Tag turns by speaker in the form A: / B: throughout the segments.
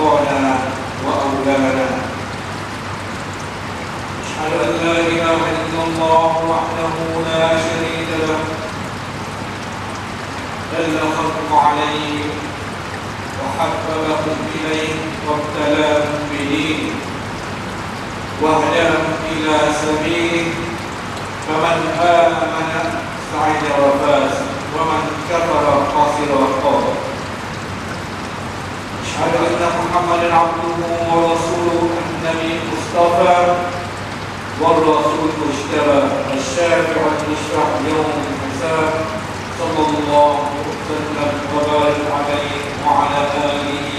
A: ما اعطانا وأولانا. أشهد أن لا إله إلا الله وحده لا شريك له. دل الخلق عليه وحببهم إليه وابتلاهم بدينه وهداهم إلى سبيله. فمن آمن سعد وفاز ومن كفر خسر وخاب أشهد أن محمدا عبده ورسوله النبي المصطفى والرسول المجتبى. الشافع المشفع يوم الحساب. صلى الله وسلم وبارك عليه وعلى آله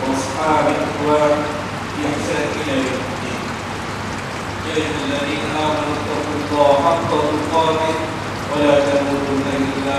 A: وأصحابه وبإحسان إلى يوم الدين. يا الذين آمنوا اتقوا الله حق تقاته ولا تموتن إلا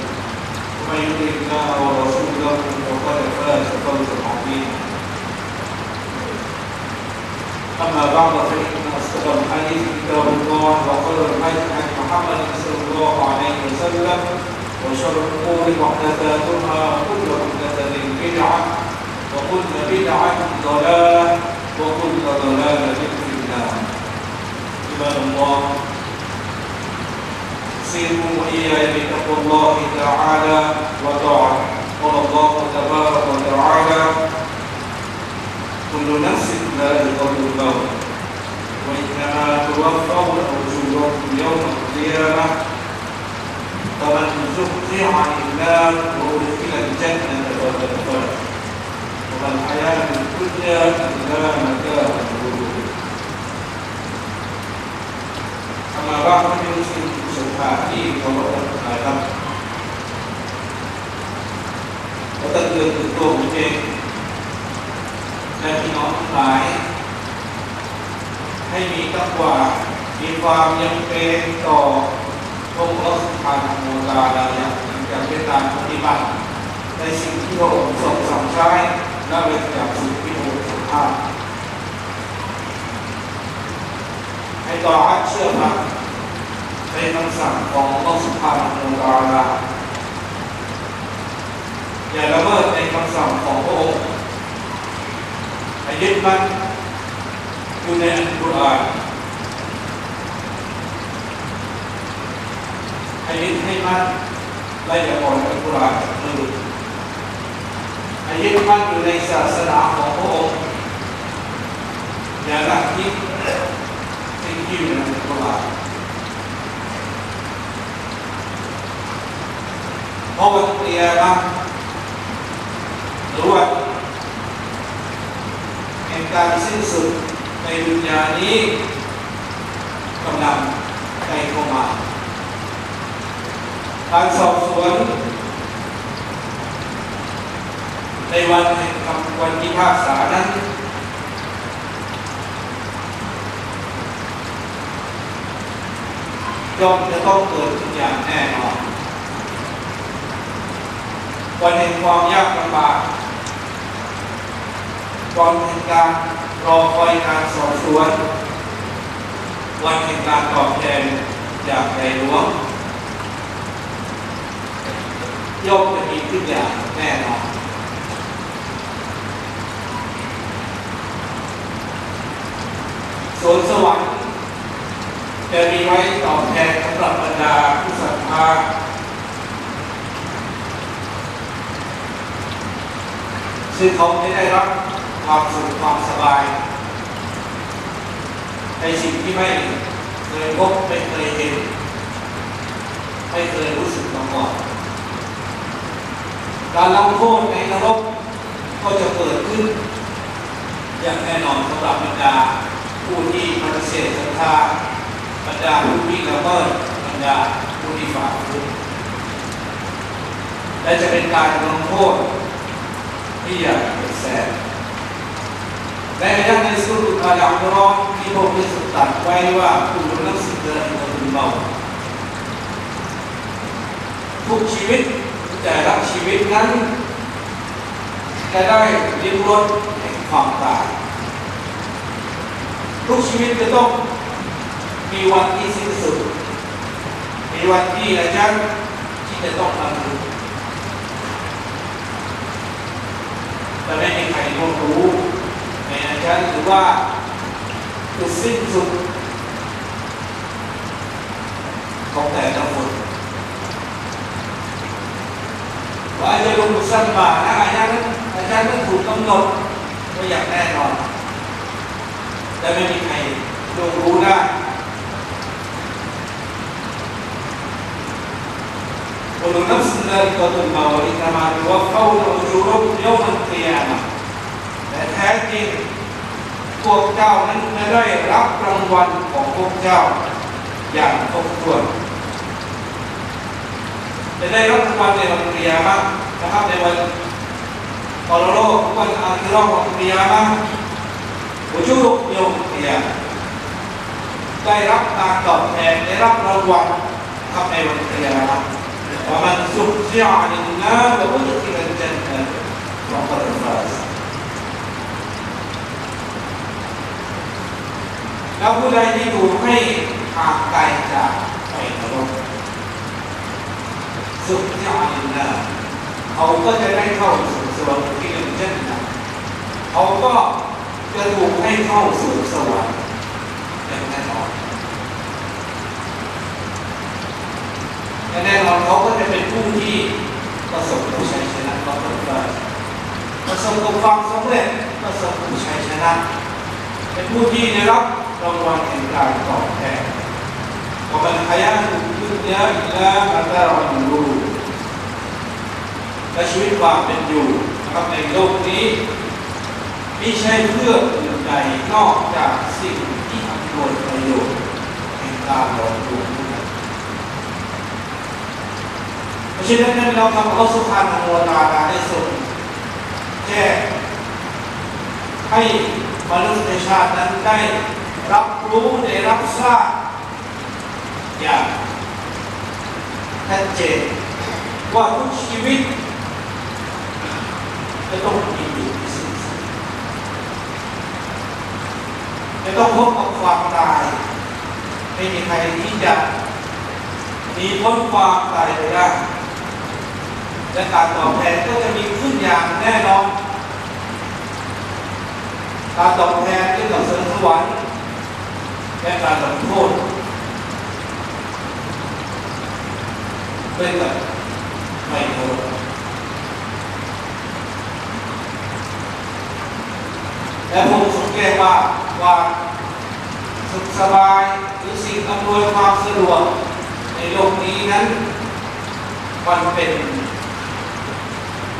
A: ومن يطع الله ورسوله فقد فاز فوزا عظيما أما بعد فإن أصدق الحديث كتاب الله وخير الحديث عن محمد صلى الله عليه وسلم وشر الأمور محدثاتها وكل محدثة بدعة وكل بدعة ضلالة وكل ضلالة في النار عباد الله سيروا وإياي بتقوى الله تعالى وطاعته. قال الله تبارك وتعالى كل نفس ذائقة الموت. وإنما توفون أجوركم يوم القيامة. فمن زحزح عن النار وأدخل الجنة فقد فاز. وما الحياة الدنيا إلا متاع الغرور. มาว่าเขาเป็นสิ่งสุภาที่เขาบอกอะไรครับก็ตักเตือนถึงตัวผมเองและพี่น้องทั้งหลาย ให้มีตักว่ามีความยังเป็นต่อองค์พระสุภาธรรมตาลาเนี่ยการเป็นการปฏิบัติในสิ่งที่พระองค์ทรงสั่งใช้และเป็นจากสิ่งที่พระองค์ทรงทำ ให้ต่ออัดเชื่อมั่นในคำสั่งของพระสุภาพโมตาลาอย่าละเมิดในคำสั่งของพระองค์ให้ยึดมั่นอยู่ในอัลกุรอานให้ยึดให้มั่นไล่จากอ่อนอัลกุรอานจากมือให้ยึดมั่นอยู่ในศาสนาของพระองค์อย่าละทิ้ง ที่อยู่ในอัลกุรอานเพราะวันเตียนะรือว่าแห่งการสิ้นสุดในดุนยานี้กำลังใกล้เข้ามา การสอบสวนในวันแห่งคำวันที่ภาคษานั้น ย่อมจะต้องเกิดขึ้นอย่างแน่นอนวันแห่งความยากลำบากวันแห่งการรอคอยการสอบสวน วันแห่งการตอบแทนจากในหลวงย่อมจะมีขึ้นอย่างแน่นอนสวนสวรรค์ จะมีไว้ตอบแทนสำหรับบรรดาผู้ศรัทธาซึ่งเขาไม่ได้รับคความสุขความสบาย ในสิ่งที่ไม่เคยพบไม่เคยเห็น ไม่เคยรู้สึกมาก่อนการลงโทษในนรกก็จะเกิดขึ้น อย่างแน่นอนสำหรับบรรดาผู้ที่ปฏิเสธศรัทธา บรรดาผู้ที่ละเมิดบรรดาผู้ที่ฝ่าฝืนและจะเป็นการลงโทษที่อย่างเป็นแสนและในด้านในสุดอาลัมรอนที่พระพุทธตรัสไว้ว่าผู้นักสิ่งใดก็คือเมาทุกชีวิตแต่ละชีวิตนั้นจะได้ลิ้มรสแห่งความตายทุกชีวิตจะต้อง มีวันที่สิ้นสุด มีวันที่อาจารย์ที่จะต้องทำแต่ไม่มีใครรู้ในอาจารย์หรือว่าจุดสิ้นสุดของแต่ละคนว่าอาจจะลงมุสันมานะอาจารย์นั้นอาจารย์นั้นถูกกำหนดไว้อย่างแน่นอน แต่ไม่มีใครรู้ได้ كل نفس ذائقة الموت إنما توفون أجوركم يوم القيامة แต่แท้จริงพวกเจ้านั้นจะได้รับรางวัลของพวกเจ้าอย่างครบถ้วนจะได้รับรางวัลในวันเกียรตินะครับในวันปรโลกวันอาทิตย์วันเกียรติอุจุรุกโยมเกียรติได้รับการตอบแทนได้รับรางวัลครับในวันเกียรติ ومن زحزح عن النار وأدخل الجنة فقد فاز แล้วผู้ใดที่ถูกให้ห่างไกลจากไฟนรกสุขที่อาลินนาเขาก็จะได้เข้าสู่สวรรค์ที่หนึ่งเช่นกันเขาก็จะถูกให้เข้าสู่สวรรค์ และแน่นอนเขาก็จะเป็นผู้ที่ประสบผู้ชัยชนะประสบได้ประสบกับความสำเร็จประสบผู้ชัยชนะ เป็นผู้ที่ได้รับรางวัลแห่งการตอบแทนว่ามันขยันทุกเยอะอีกแล้วมันได้รางวัลรู้และชีวิตความเป็นอยู่นะครับในโลกนี้ไม่ใช่เพื่ออื่นใดนอกจากสิ่งที่อำนวยประโยชน์แห่งการหลอกลวง เพราะ ฉะนั้นเราทำอัลลอฮฺสุบฮานตาลาได้ทรงแจ้งให้มนุษยชาตินั้นได้รับรู้ได้รับทราบอย่างชัดเจนว่าทุกชีวิตจะต้องมีอยู่ที่สิ้นสุดจะต้องพบกับความตายไม่มีใครที่จะหนีพ้นความตายไปได้ และการตอบแทนก็จะมีขึ้นอย่างแน่นอน การตอบแทนเกี่ยวกับสวรรค์และการลงโทษด้วยกับไม่โทษและผมสังเกตว่าความสุขสบายหรือสิ่งอำนวยความสะดวกในโลกนี้นั้น มันเป็น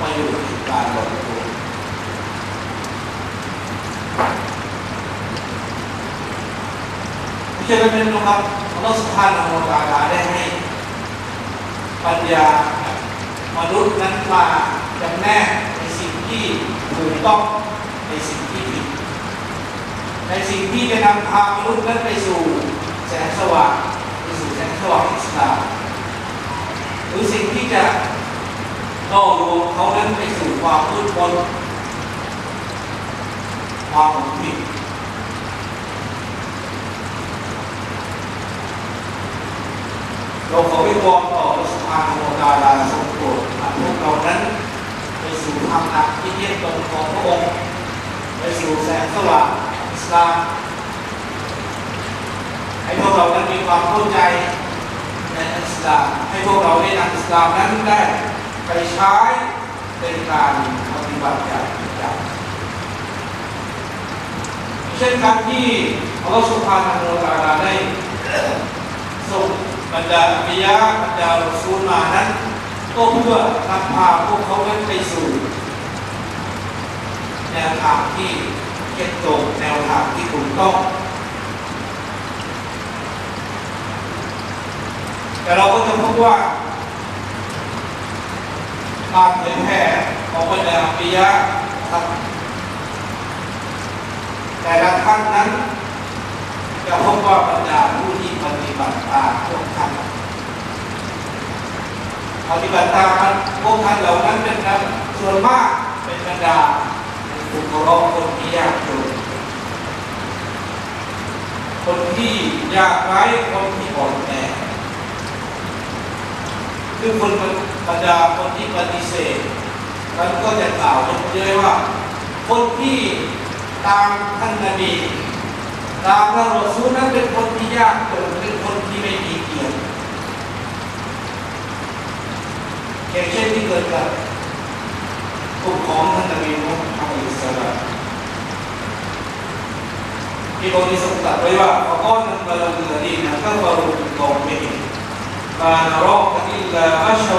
A: มาอยู่ที่การลงทุนเพราะฉะนั้นนะครับอัลลอฮฺสุบฮานะฮูวะตะอาลาได้ให้ปัญญามนุษย์นั้นมาจำแนกในสิ่งที่ถูกต้องในสิ่งที่ผิดในสิ่งที่จะนำพามนุษย์นั้นไปสู่แสงสว่างไปสู่แสงสว่างอิสลามหรือสิ่งที่จะ ล่อลวงเขานั้นไปสู่ความมืดมนความหลงผิดเราขอวิงวอนต่อระสุภาพโมตาลาทรงโปรดให้พวกเรานั้นไปสู่ทางหลักที่เที่ยงตรงของพระองค์ไปสู่แสงสว่างอิสลามให้พวกเรานั้นมีความเข้าใจในอิสลามให้พวกเราได้นำอิสลามนั้นได้ ไปใช้เป็นการปฏิบัติอย่างจริงจังเช่นการที่อัลลอฮฺสุบฮานะฮูวะตะอาลาได้ส่งบรรดาบิยะห์บรรดารอซูลมานั้นก็เพื่อนำพาพวกเขานั้นไปสู่แนวทางที่เท็จตรงแนวทางที่ถูกต้องแต่เราก็จะพบว่า การเผยแผ่ของบรรดาอัมบิยะครับแต่ละท่านนั้น จะพบว่าบรรดาผู้ที่ปฏิบัติตามพวกท่านปฏิบัติตามพวกท่านเหล่านั้นเป็นนะส่วนมากเป็นบรรดาบุคคลคนที่ยากจนคนที่ยากไร้คนที่อ่อนแอคือคนบ รรดาคนที่ปฏิเสธมันก็จะกล่าวเยอะว่า คนที่ตามท่านนบีตามพระรอซูลนั้นเป็นคนที่ยากจนเป็นคนที่ไม่มีเกียรติอย่างเช่นที่เกิดกับกลุ่มของท่านนบีมุฮัมมัดสุลลัลที่พรงค์ทรงตรัสไว้ว่าขอก้อนนั้นบาลังลดีนะก็บารุกองมิมานารักอิลลาอัช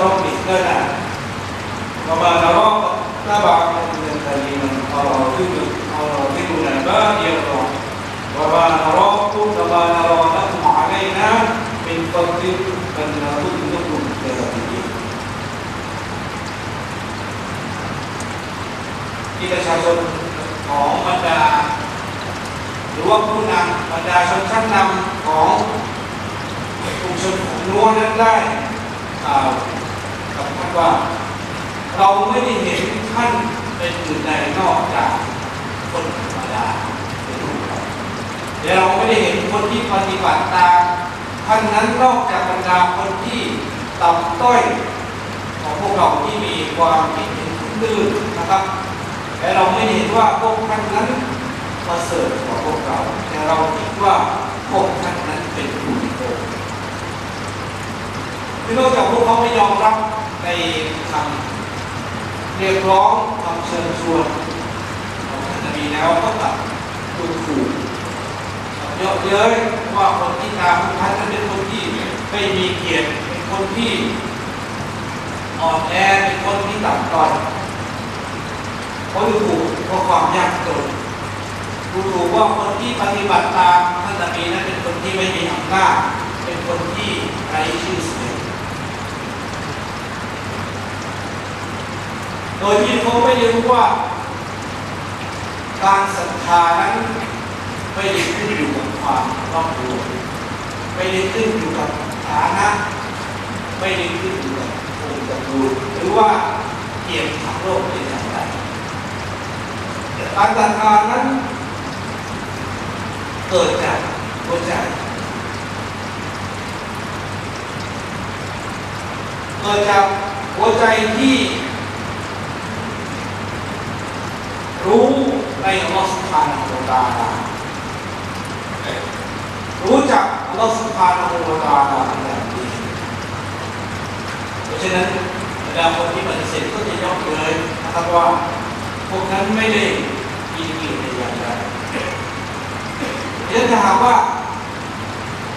A: รมิสลนะوما نراك تبعك من الذين أرادوا أرادنا بادي الرأي وما نراكم وما نرى لكم علينا من فضل بل نظنكم كاذبين ที่ประชาชนของบรรดา หรือว่าผู้นำบรรดาชนชั้นนำของกลุ่มชน ของนัวนั้นได้กล่าวกับท่านว่า เราไม่ได้เห็นท่านเป็นอื่นใดนอกจากคนธรรมดาเป็นผู้เราและเราไม่ได้เห็นคนที่ปฏิบัติตามท่านนั้นนอกจากบรรดาคนที่ต่ำต้อยของพวกเราที่มีความคิดเห็นตื้นนะครับและเราไม่ได้เห็นว่าพวกท่านนั้นประเสริฐกว่าพวกเรา แต่เราคิดว่าพวกท่านนั้นเป็นผู้โกง คือนอกจากพวกเขาไม่ยอมรับในคำเรียกร้องคำเชิญชวนของท่านนบีแล้วก็กลับดูถูกเยอะเย้ยว่าคนที่ตามท่านนั้นเป็นคนที่ไม่มีเกียรติเป็นคนที่อ่อนแอเป็นคนที่ต่ำต้อยเขาดูถูกเพราะความยากจนดูถูกว่าคนที่ปฏิบัติตามท่านนบีนั้นเป็นคนที่ไม่มีอำนาจเป็นคนที่ไร้ชื่อเสียง โดยที่เขาไม่ได้รู้ว่า การศรัทธานั้นไม่ได้ขึ้นอยู่กับความรอบรู้ไม่ได้ขึ้นอยู่กับฐานะ ไม่ได้ขึ้นอยู่กับองค์ตระกูลหรือว่าเกียรติทางโลกเป็นอย่างไรการศรัทธานั้นเกิดจากหัวใจเกิดจากหัวใจที่ รู้ ในอัลลอฮฺสุบฮานตาลารู้จักอัลลอฮฺสุบฮานตาลาเป็นอย่างดีเพราะฉะนั้นบรรดาคนที่ปฏิเสธก็จะยกเลยนะครับว่าพวกนั้นไม่ได้ยินดีในอย่างใดเดี๋ยวจะหากว่า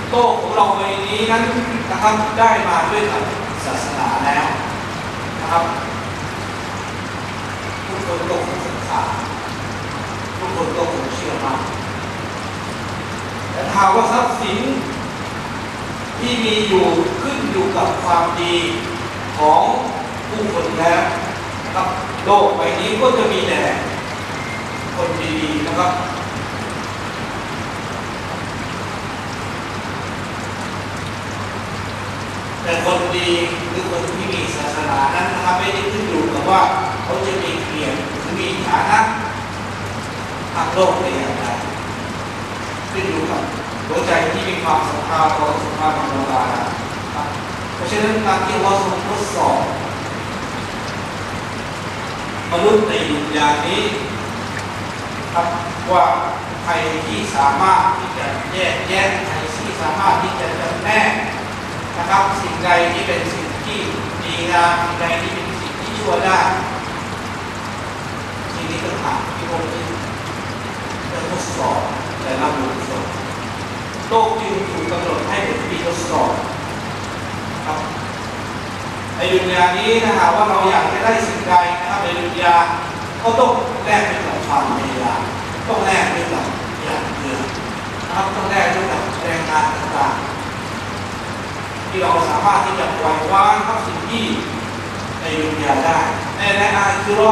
A: โลกของเราใบนี้นั้นนะครับได้มาด้วยกับศาสนาแล้วนะครับทุกคนตก็คงศรั ทุกคนก็คงเชื่อมั่นแต่ถามว่าทรัพย์สินที่มีอยู่ขึ้นอยู่กับความดีของผู้คนแล้วนะครับโลกใบนี้ก็จะมีแต่คนดีๆนะครับแต่คนดีหรือคนที่มีศาสนานั้นนะครับไม่ได้ขึ้นอยู่กับว่าเขาจะมีเกียรติหรือมีฐานะ ทางโลกในอย่างไรขึ้นอยู่กับหัวใจที่มีความศรัทธาต่อสุภาพของเราครับเพราะฉะนั้นการที่ว่าทรงทดสอบมนุษย์ในยุคยานี้ครับว่าใครที่สามารถที่จะแยกแยะใครที่สามารถที่จะจำแนกนะครับสิ่งใดที่เป็นสิ่งที่ดีงามสิ่งใดที่เป็นสิ่งที่ชั่วได้สิ่งนี้ก็ถามที่พระองค์ ทดสอบละบุคคลโลกจึงถูกกำหนดให้เป็นที่ทดสอบครับในดุนยานี้นะฮะว่าเราอยากได้สิ่งใดนะครับในดุนยาก็ต้องแลกด้วยกับความพยายามต้องแลกด้วยกับอย่างเดือนะครับต้องแลกด้วยกับแรงงานต่างๆที่เราสามารถที่จะปล่อยวางครับสิ่งที่ในดุนยาได้ในในอาคือเรา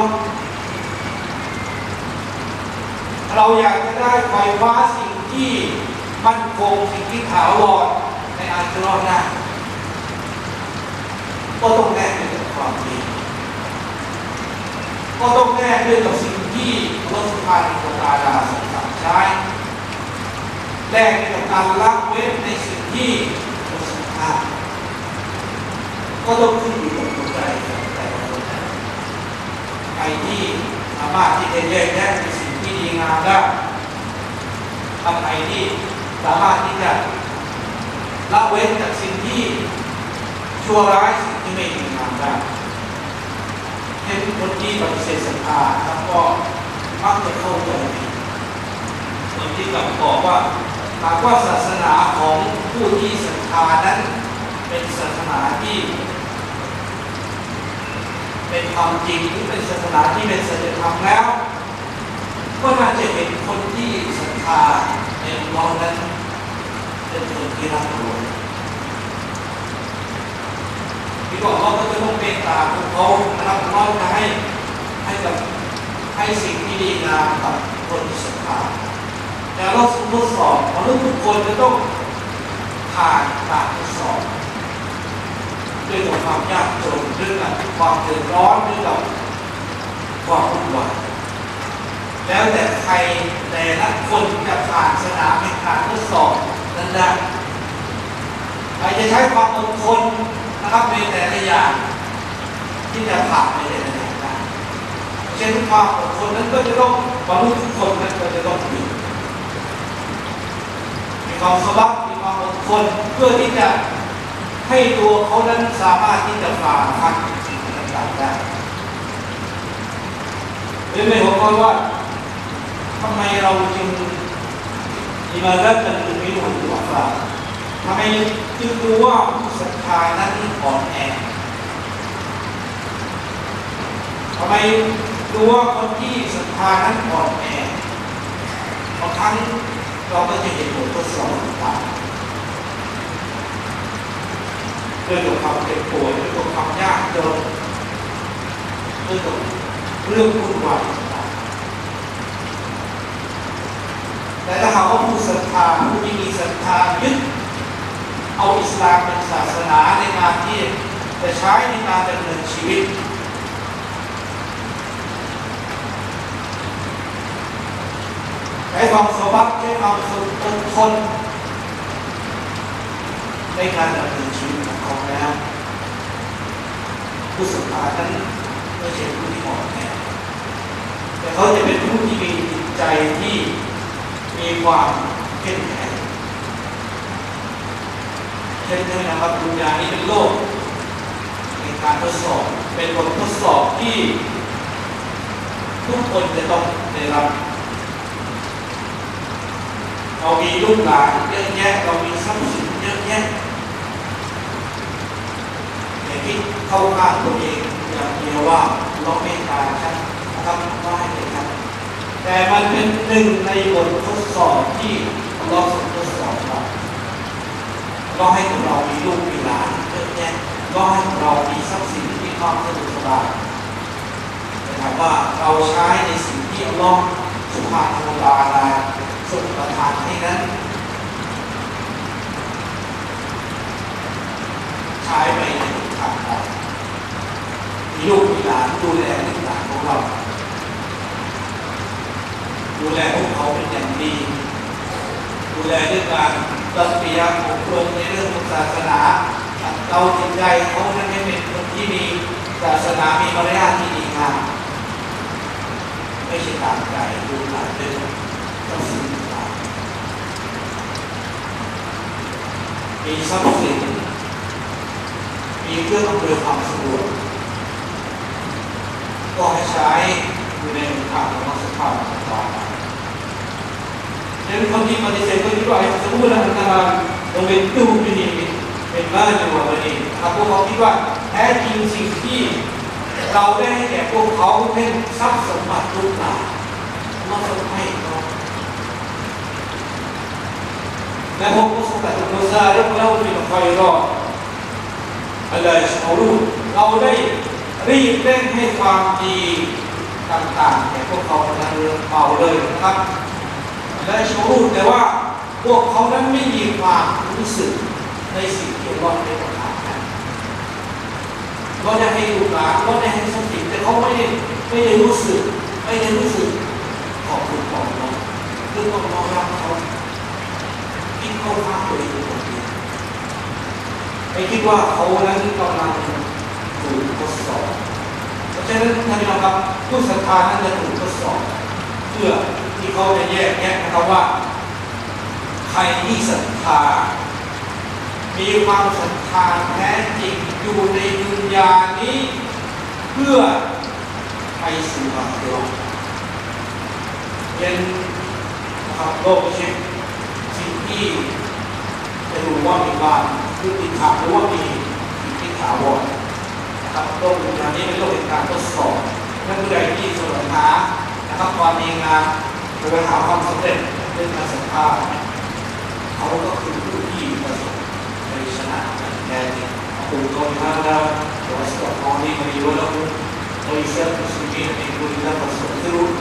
A: เราอยากจะได้ปล่อยวาสิ่งที่มั่นคงสิ่งที่ถาวรในอาคือเราก็ต้องแลกด้วยกับความดีก็ต้องแลกด้วยกับสิ่งที่รัฐบาลของตาดาสงสารใช้แลกด้วยกับการละเว้นในสิ่งที่เราสำคัญก็ต้องขึ้นอยู่กับหัวใจแต่ละคนนะใครที่สามารถที่จะแยกแยะในสิ่ง ที่ดีงามได้ทำใครที่สามารถที่จะละเว้นจากสิ่งที่ชั่วร้ายสิ่งที่ไม่ดีงามได้เห็นคนที่ปฏิเสธศรัทธาแล้วก็มักจะเข้าใจผิดคนที่กลับบอกว่าหากว่าศาสนาของผู้ที่ศรัทธานั้นเป็นศาสนาที่ เป็นความจริงหรือเป็นศาสนาที่เป็นสัจธรรมแล้ว ก็น่าจะเห็นคนที่ศรัทธาในองนั้นเป็นคนที่ร่ำรวยที่บอกว่าก็จะต้องเมตตาพวกเขานะครับเราจะให้ให้กับให้สิ่งที่ดีงามกับคนที่ศรัทธาแต่เราทดสอบมนุษย์ทุกคนจะต้องผ่านการทดสอบด้วยกับความยากจนด้วยกับความเดือดร้อนด้วยกับความวุ่นวาย แล้วแต่ใครแต่ละคนจะผ่านสนามแข่งขันทดสอบนั้นได้ใครจะใช้ความอดทนนะครับในแต่ละอย่างที่จะผ่านในแต่ละอย่างได้เช่นความอดทนนั้นก็จะต้องบรรลุทุกคนนั้นก็จะต้องมีมีความสบักมีความอดทนเพื่อที่จะให้ตัวเขานั้นสามารถที่จะฝ่าฟันสิ่งต่างๆได้เป็นไม่หัวข้อว่า ทำไมเราจึงอิมารักันถึงไม่รู้ตัวฝ่าทำไมจึงดูว่าผู้ศรัทธานั้นอ่อนแอทำไมดูว่าคนที่ศรัทธานั้นอ่อนแอบางครั้งเราก็จะเห็นบททดสอบต่างๆด้วยตัวความเจ็บป่วยด้วยตัวความยากจนด้วยตัวเรื่องวุ่นวายต่างๆ แต่ถ้าหากว่าผู้ศรัทธาผู้ที่มีศรัทธายึดเอาอิสลามเป็นศาสนาในการที่จะใช้ในการดำเนินชีวิต ใช้ความสบักใช้ความสุดอดทนในการดำเนินชีวิตของเขาแล้วผู้ศรัทธานั้นไม่ใช่ผู้ที่อ่อนแอแต่เขาจะเป็นผู้ที่มีจิตใจที่ มีความเข้มแข็งเช่นนี้นะครับดุนยานี้เป็นโลกในการทดสอบเป็นบททดสอบที่ทุกคนจะต้องได้รับเรามีลูกหลานเยอะแยะเรามีทรัพย์สินเยอะแยะแต่ที่เข้าข้างตัวเองอย่างเดียวว่าเราเมตตาฉันนะครับว่าให้เลยครับ แต่มันเป็นหนึ่งในบททดสอบที่เราทดสอบเราก็ให้กับเรามีลูกมีหลานเยอะแยะก็ให้เรามีทรัพย์สินที่ความสะดวกสบายแต่ถามว่าเราใช้ในสิ่งที่อัลลอฮ์สุภาพธรรมดาลาส่งประทานให้นั้นใช้ไปในทางใดมีลูกมีหลานดูแลลูกหลานของเรา ดูแลพวกเขาเป็นอย่างดี ดูแลด้วยการตัดเปียอบรมในเรื่องของศาสนาเราจิตใจเขานั้นให้เป็นคนที่มีศาสนามีมารยาทที่ดีงามไม่ใช่ตามใจดูหลายเป็นต้องสิ่งต่างมีทรัพย์สินมีเครื่องอำนวยความสะดวกก็ให้ใช้อยู่ในทางของสภาพต่างๆใน dan kami pada saya pun juga yang semula antara membentuk ini bagaimana jawapan ini aku kau juga แท้จริงสิ่งที่เราได้ให้แก่พวกเขาเป็นทรัพย์สมบัติลูกหลานมาสมัยเขาและพวกผู้สมบัติโนซาเรื่องเล่าเป็นไฟรอดอะไรเขารู้เราได้รีบเร่งให้ความดีต่างๆแก่พวกเขาในเรื่องเบาเลยนะครับ และเขารู้แต่ว่าพวกเขานั้นไม่มีความรู้สึกในสิ่งที่เราได้ประทานให้เราได้ให้ลูกหลานเราได้ให้สติแต่เขาไม่ได้ไม่ได้รู้สึกไม่ได้รู้สึกขอบคุณของเราคือต้องยอมรับเขาที่เขาทำตัวเองคนเดียวไม่คิดว่าเขานั้นกำลังถูกทดสอบเพราะฉะนั้นท่านผู้ชมครับผู้ศรัทธานั้นจะถูกทดสอบเพื่อ ที่เขาจะแยกแยะนะครับว่า ใครที่ศรัทธา มีความศรัทธาแท้จริงอยู่ในดุนยานี้ เพื่อไปสู่ความเดียวเป็นนะครับโลกชิดสิ่งที่จะรู้ว่ามีความยุติธรรมหรือว่ามีสิ่งที่ถาวรนะครับโลกดุนยานี้เป็นโลกแห่งการทดสอบนั่นคือใดที่แสวงหานะครับความดีงาม จะไปหาความสำเร็จในทางสัมภาษณ์เขาก็คือผู้ที่ประสบในชนะแดนคุณก็มาแล้วตัวสตอรี่มาอยู่แล้วโดยเฉพาะสิ่งที่เป็นคุณธประสูงสุด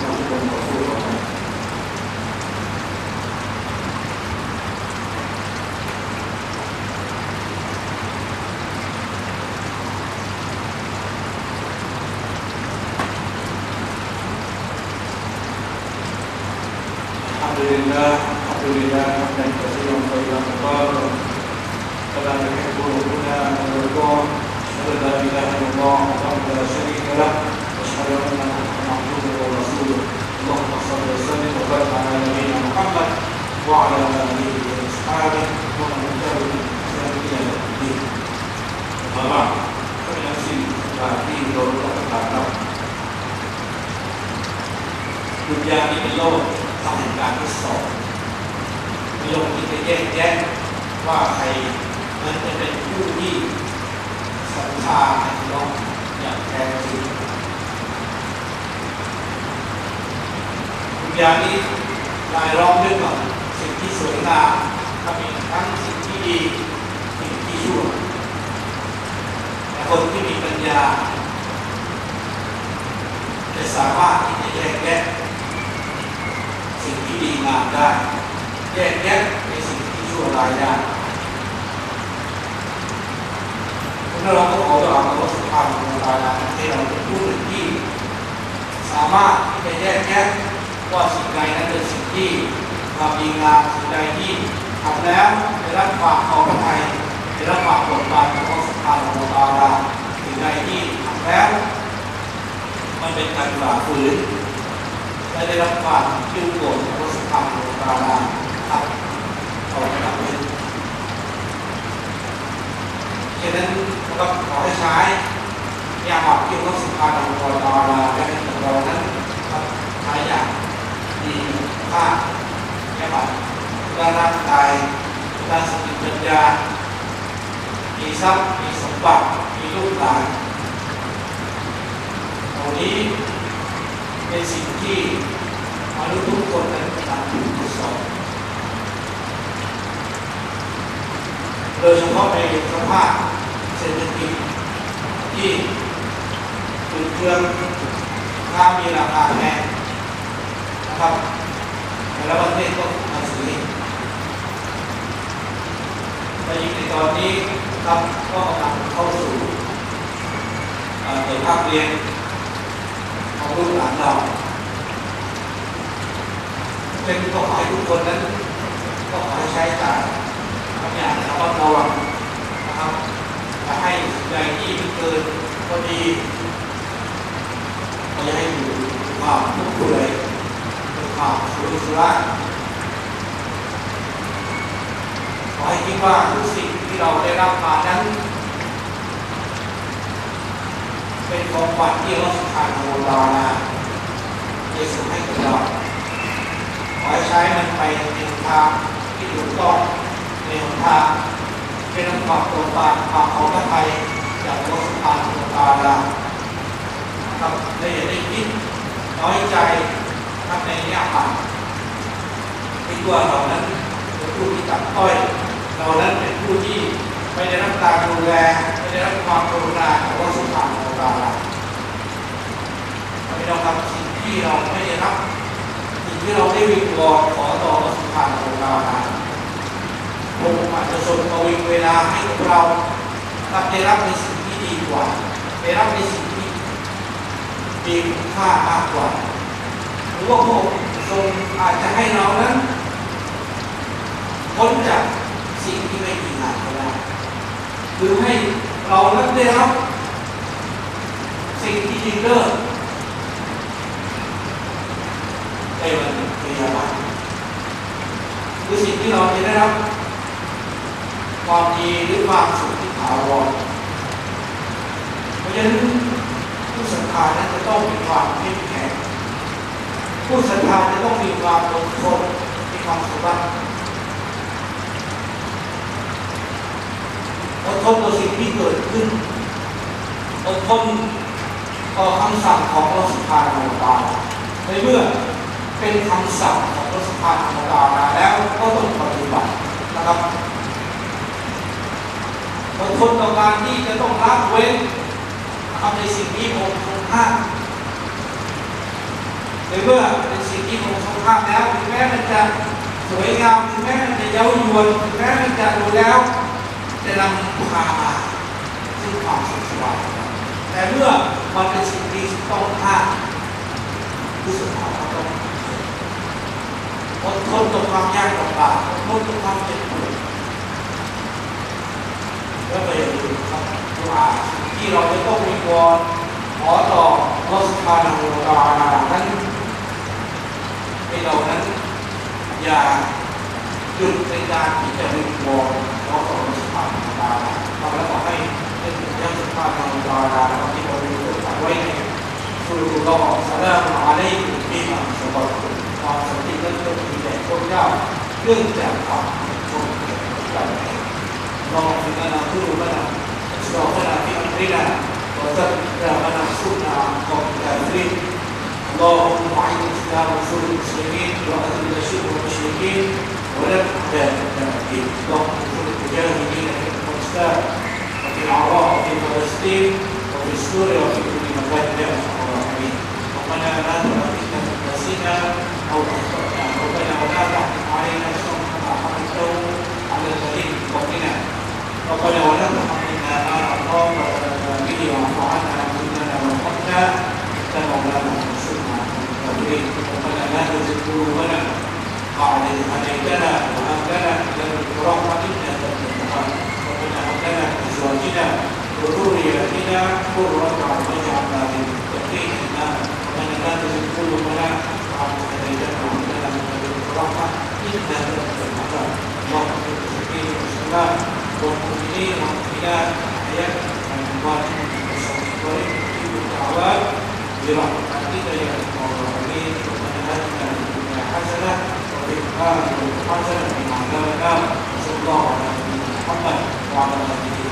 A: นั้นจะเป็นผู้ที่ศรัทธาในน้องอย่างแท้จริงวิญญาณนี้รายล้อมด้วยกับสิ่งที่สวยงามถ้ามีทั้งสิ่งที่ดีสิ่งที่ชั่วแต่คนที่มีปัญญาจะสามารถที่จะแยกแยะสิ่งที่ดีงามได้แยกแยะในสิ่งที่ชั่วร้ายได้ เราก็ขอต่อเราสุภาพของเราให้เราเป็นผู้หนึ่งที่ สามารถที่จะแยกแยะว่าสิ่งใดนั้นเป็นสิ่งที่ความดีงามสิ่งใดที่ทำแล้วได้รับความขอพระทัยได้รับความโปรดปรานของพระสุภาพของเราสิ่งใดที่ทำแล้วมันเป็นการฝ่าฝืนและได้รับความคิ้วโกรธของพระสุภาพของเราครับขอให้รับเป็นฉะนั้นก็ขอให้ใช้ยาหมัก ที่พระสุภาพของเราและให้เรนั้นใช้อย่างดีค่าแค่บัตรด้านร่างกายด้านสติปัญญา มีทรัพย์มีสมบัติมีลูกหลานเหล่านี้เป็นสิ่งที่มนุษย์ทุกคนนั้นกำลังถูกทดสอบโดยเฉพาะในสภาพเศรษฐกิจที่ ตุนเครื่องค่ามีราคาแพงนะครับแต่ละประเทศก็มาซื้อแต่ยิ่งในตอนนี้ครับก็กำลังเข้าสู่เปิดภาคเรียนของลูกหลานเราเป็นก็ขอให้ทุกคนนั้นก็ขอให้ใช้จ่ายทำอย่างระมัดระวังนะครับจะให้ใดที่เกินก็ดี ก็จะให้อยู่ความทุกข์เลยความสุขสุระขอให้คิดว่าทุกสิ่งที่เราได้รับมานั้น เป็นของขวัญที่เราสุขานโมลานาเยซูให้กับเราขอให้ใช้มันไปในทางที่ถูกต้องในหนทางเป็นความตรงตามความของพระไทยจากวัสุภาสุภาลา ครับและอย่าได้คิดน้อยใจครับในแง่ผ่านคิดว่าเรานั้นเป็นผู้ที่ตัดต้อยเรานั้นเป็นผู้ที่ไม่ได้รับการดูแลไม่ได้รับความกรุณาของวัสุภาสุภาลาไม่ต้องทำสิ่งที่เราไม่ได้รับสิ่งที่เราได้วิงวอนขอต่อวัสุภาสุภาลาองค์อาจจะทรงประวิงเวลาให้พวกเรารับได้รับในสิ่งที่ดีกว่าได้รับในสิ่ง มีค่ามากกว่าหรือว่าพระองค์ทรงอาจจะให้เรานั้นพ้นจากสิ่งที่ไม่ดีงามก็ได้หรือให้เรานั้นได้รับสิ่งที่ดีเลิศในวันพยาบาลคือสิ่งที่เราจะได้รับความดีหรือความสุขที่ถาวรเพราะฉะนั้น ผู้ศรัทธานั้นจะต้องมีความเข้มแข็งผู้ศรัทธาจะต้องมีความอดทนมีความสุภาพอดทนต่อสิ่งที่เกิดขึ้นอดทนต่อคำสั่งของพระสุภาโนตาในเมื่อเป็นคำสั่งของพระสุภาโนตาแล้วก็ต้องปฏิบัตินะครับอดทนต่อการที่จะต้องละเว้น ทำในสิ่งที่องค์ทรงห้ามในเมื่อเป็นสิ่งที่องค์ทรงห้ามแล้วถึงแม้มันจะสวยงามถึงแม้มันจะเย้ายวนถึงแม้มันจะดูแล้วจะนำพามาซึ่งความสุขสบายแต่เมื่อมันเป็นสิ่งที่ต้องห้ามผู้สุดท้ายก็ต้องอดทนต่อความยากลำบากอดทนต่อความเจ็บปวดและประโยชน์ครับดุอา ที่เราจะต้องมีวานขอต่อรสพานุกาลานั้นให้เรานั้น อย่าหยุดในการที่จะมีควอนขอต่อรสพานุาลาเราแล้วขอให้เป็นยักษ์พานุกาลาที่เราได้เกิดไว้ในสุรุลอสารามาได้มีความสมบัติความสันติและเรื่องมีแต่พวกเจ้าเรื่องจากความชมเกลีดกันลองพิจารณาผู้รู้ก็ได้ลองพิจารณา امرنا وثبت لنا انصرنا عن قوم الكافرين اللهم اعز الإسلام وانصر المسلمين وأذل الشرك والمشركين تحتاج إلى الدين اللهم انصر المجاهدين في أفغانستان وفي العراق وفي فلسطين وفي سوريا وفي كل مكان يا أرحم الراحمين. ربنا لا تؤاخذنا ان نسينا أو اخطانا ربنا ولا تحمل علينا شرا كما حملته على الذين من قبلنا ربنا ولا تحملنا ما لا لنا به واعف عنا إننا وارحمنا أنت مولانا وانصرنا على الكافرين ربنا لا تزغ قلوبنا بعد إذ هديتنا وهب لنا من لدنك رحمة إنك أنت الوهاب ربنا هب لنا من أزواجنا وذرياتنا قرة أعين واجعلنا للمتقين إماما ربنا لا تزغ قلوبنا بعد إذ هديتنا وهب لنا من لدنك رحمة إنك أنت الوهاب اللهم اغفر للمسلمين والمسلمات والمؤمنين والمؤمنات احياء والاموات والصالحين bahwa dirahmati dari Allah ini dan hasanah wa hasanah di mana Rasulullah Muhammad wa ala alihi